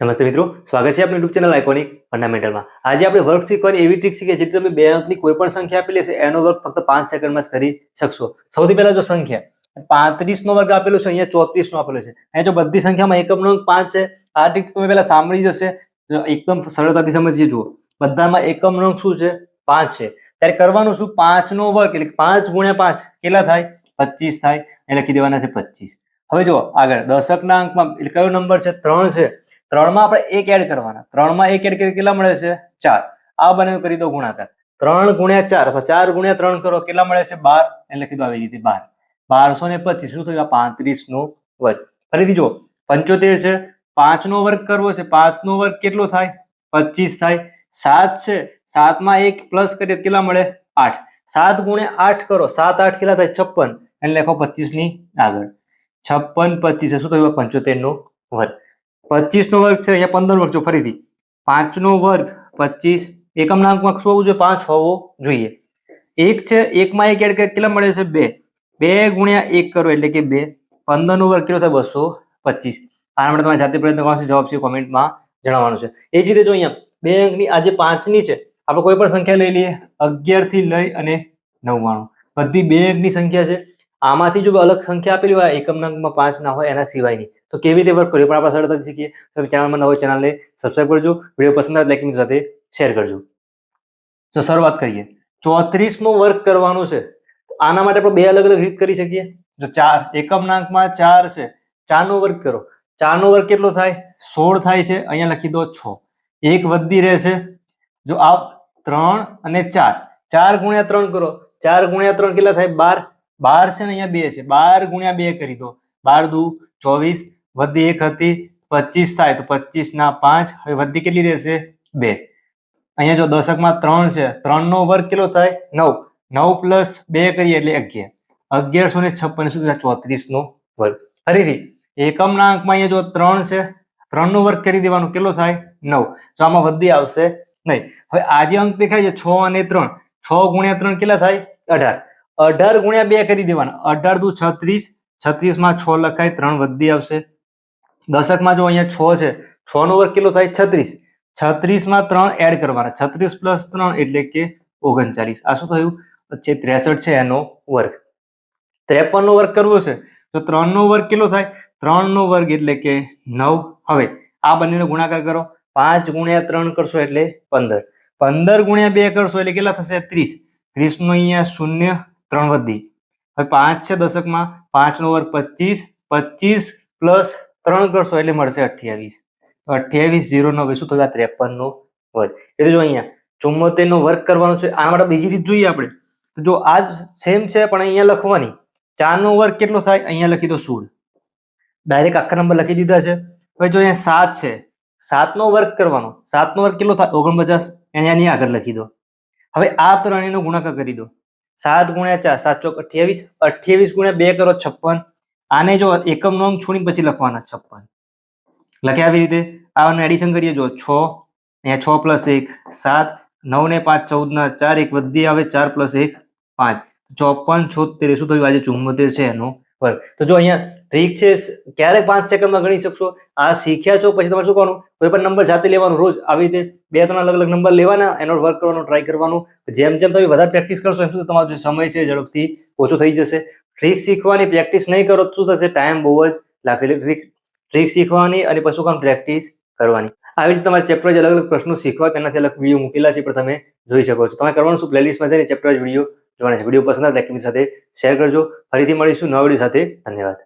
નમસ્તે મિત્રો, સ્વાગત છે આપણી યુટ્યુબ ચેનલ આઇકોનિક ફંડામેન્ટલમાં આજે આપણે વર્ક શીખવાની એવી ટ્રીક શીખીએ જેથી તમે બે અંકની કોઈ પણ સંખ્યા આપેલી હશે એનો વર્ક ફક્ત પાંચ સેકન્ડમાં જ કરી શકશો. સૌથી પહેલા જો સંખ્યા પાંત્રીસ નો વર્ગ આપેલો છે, અહીંયા ચોત્રીસ નો આપેલો છે. અહીંયા જો બધી સંખ્યામાં એકમનો અંક પાંચ છે, આ ટ્રીક તમે પહેલા સાંભળી જશે. એકદમ સરળતાથી સમજીએ, જુઓ. બધામાં એકમનો અંક શું છે? પાંચ છે. ત્યારે કરવાનું શું? પાંચ નો વર્ગ, એટલે પાંચ ગુણ્યા પાંચ કેટલા થાય? પચીસ થાય. એ લખી દેવાના છે પચીસ. હવે જો આગળ. દશકના અંકમાં, એટલે કયો નંબર છે? ત્રણ છે. ત્રણમાં આપણે એક એડ કરવાના. ત્રણમાં એક એડ કરી કેટલા મળે છે? ચાર. આ બંને કરી દો ગુણાકાર. ત્રણ ગુણ્યા ચાર. અથવા ચાર ગુણ્યા ત્રણ કરો, કેટલા મળે છે? બાર. એટલે કીધું આવી રીતે બાર. બારસો ને પચીસ. શું થયું? આ પાંત્રીસ નો વર્ગ. ફરીથી જો પંચોતેર છે. પાંચ નો વર્ગ કરવો છે. પાંચ નો વર્ગ કેટલો થાય? પચીસ થાય. સાત છે. સાતમાં એક પ્લસ કરીએ કેટલા મળે? આઠ. સાત ગુણ્યા આઠ કરો. સાત આઠ કેટલા થાય? છપ્પન. એટલે લખો પચીસની આગળ. છપ્પન પચીસ. શું થયું? પંચોતેર નો વર્ગ. પચીસ નો વર્ગ છે, અહીંયા પંદર વર્ગ જો ફરીથી. પાંચ નો વર્ગ પચીસ, એકમના અંકમાં શું હોવું જોઈએ? પાંચ હોવો જોઈએ. એક છે, એકમાં એક એડ કેટલા મળે છે? બે. બે ગુણ્યા એક કરો એટલે કે બે. પંદર નો વર્ગ કેટલો થાય? બસો પચીસ. આના માટે તમારે જાતે પ્રયત્ન કરવાનો જવાબ છે કોમેન્ટમાં જણાવવાનું છે. એ જ રીતે જો અહીંયા બે અંકની આજે પાંચની છે, આપણે કોઈ પણ સંખ્યા લઈ લઈએ. અગિયારથી લઈ અને નવ્વાણું. બધી બે અંકની સંખ્યા છે. આમાંથી જો અલગ સંખ્યા આપેલી હોય, એકમના અંકમાં પાંચ ના હોય, એના સિવાયની. તો કેવી રીતે વર્ક કર્યું? પણ આપણે સરળતાથી શીખીએ. તો ચેનલમાં નવો ચેનલને સબસ્ક્રાઈબ કરજો. વીડિયો પસંદ આવે લાઈક સાથે શેર કરજો. તો શરૂઆત કરીએ. ચોત્રીસ નો વર્ક કરવાનું છે. આના માટે આપણે બે અલગ અલગ રીત કરી શકીએ. જો ચાર એકમનાંકમાં ચાર છે. ચારનો વર્ગ કરો. ચારનો વર્ગ કેટલો થાય? સોળ થાય છે. અહીંયા લખી દો છ. એક વધી રહેશે. જો આ ત્રણ અને ચાર. ચાર ગુણ્યા ત્રણ કરો. ચાર ગુણ્યા ત્રણ કેટલા થાય? બાર. બાર છે ને અહીંયા બે છે. બાર ગુણ્યા બે કરી દો. બાર દુ ચોવીસ. વધી એક હતી, પચીસ થાય તો પચીસ ના પાંચ, હવે વધી કેટલી રહેશે? બે. અહીંયા જો દશકમાં ત્રણ છે ત્રણ નો વર્ગ કેટલો થાય? નવ. નવ પ્લસ બે કરીએ એટલે અગિયાર. અગિયારસો ને છપ્પન શું થાય? ચોત્રીસ નો વર્ગ. ફરીથી, એકમના અંકમાં અહીંયા જો ત્રણ છે ત્રણ નો વર્ગ કરી દેવાનો કેટલો થાય? નવ. તો આમાં વધી આવશે નહીં. હવે આજે અંક દેખાય છે, છ અને ત્રણ, છ ગુણ્યા ત્રણ કેટલા થાય? અઢાર. અઢાર ગુણ્યા બે કરી દેવાના. અઢાર દુ છત્રીસ. છત્રીસમાં છ લખાય, ત્રણ વધી આવશે. દશકમાં જો અહીંયા છ છે, છ નો વર્ગ કેટલો થાય? છત્રીસ. છત્રીસમાં ત્રણ એડ કરવાના. છત્રીસ પ્લસ ત્રણ એટલે કે ઓગણચાલીસ. આ શું થયું? છે ત્રેસઠ છે એનો વર્ગ. ત્રેપન નો વર્ગ કરવો છે, તો ત્રણ નો વર્ગ કેટલો થાય? ત્રણ નો વર્ગ એટલે કે નવ. હવે આ બંનેનો ગુણાકાર કરો. પાંચ ગુણ્યા ત્રણ કરશો એટલે પંદર. પંદર ગુણ્યા બે કરશો એટલે કેટલા થશે? ત્રીસ. ત્રીસ નો અહીંયા શૂન્ય ત્રણ વધી. હવે પાંચ છે દશકમાં. પાંચ નો વર્ગ પચીસ. પચીસ પ્લસ ત્રણ કરશો એટલે મળશે અઠ્યાવીસ. તો અઠ્યાવીસ જીરો નવ થયું? આ ત્રેપન નો વર્ગ. એટલે જો અહીંયા ચુમ્મોતેર નો વર્ગ કરવાનો છે આ માટે બીજી રીત જોઈએ આપણે. તો જો આ સેમ છે, પણ અહીંયા લખવાની. ચાર નો વર્ગ કેટલો થાય? અહીંયા લખી દો સોળ. ડાયરેક્ટ આખા નંબર લખી દીધા છે. હવે જો અહીંયા સાત છે, સાતનો વર્ગ કરવાનો. સાતનો વર્ગ કેટલો થાય? ઓગણપચાસ. એને આની આગળ લખી દો. હવે આ ત્રણેયનો ગુણાકાર કરી દો. સાત ગુણ્યા ચાર, સાત ચોક અઠ્યાવીસ. અઠ્યાવીસ ગુણ્યા બે કરો છપ્પન. આને જો એકમ નો અંક છોડી પછી લખવાના છપ્પન. લખે આવી રીતે. આનું એડિશન કરીએ જો છ, અહીંયા છ પ્લસ એક, સાત, નવ ને પાંચ, ચૌદ ના ચાર, એક વધી આવે ચાર પ્લસ એક, પાંચ. ચોપન, છોતેર શું થયું? આજે ચુમ્મોતેર છે એનો વર્ગ. તો જો અહીંયા ઠીક છે ક્યારે પાંચ સેકન્ડમાં ગણી શકશો. આ શીખ્યા છો, પછી તમારે શું કરવાનું? કોઈ પણ નંબર જાતે લેવાનું, રોજ આવી રીતે બે, ત્રણ અલગ અલગ નંબર લેવાના, એનો વર્ક કરવાનો ટ્રાય કરવાનો. જેમ જેમ તમે વધારે પ્રેક્ટિસ કરશો, એમ સુધી તમારો જે સમય છે, ઝડપથી ઓછો થઈ જશે. ટ્રીક શીખવાની પ્રેક્ટિસ નહીં કરો તો શું થશે ટાઈમ બહુ જ લાગશે. એટલે ટ્રીક ટ્રીક શીખવાની અને પછી કામ પ્રેક્ટિસ કરવાની. આવી રીતે તમારે ચેપ્ટર અલગ અલગ પ્રશ્નો શીખવા તેનાથી અલગ વીડિયો મૂકેલા છે પણ તમે જોઈ શકો છો. તમે કરવાનું શું? પ્લેલિસ્ટમાં જઈને ચેપ્ટર વીડિયો જોવાના છે. વીડિયો પસંદ આવે લાઈક સાથે શેર કરજો. ફરીથી મળીશું નવા વીડિયો સાથે. ધન્યવાદ.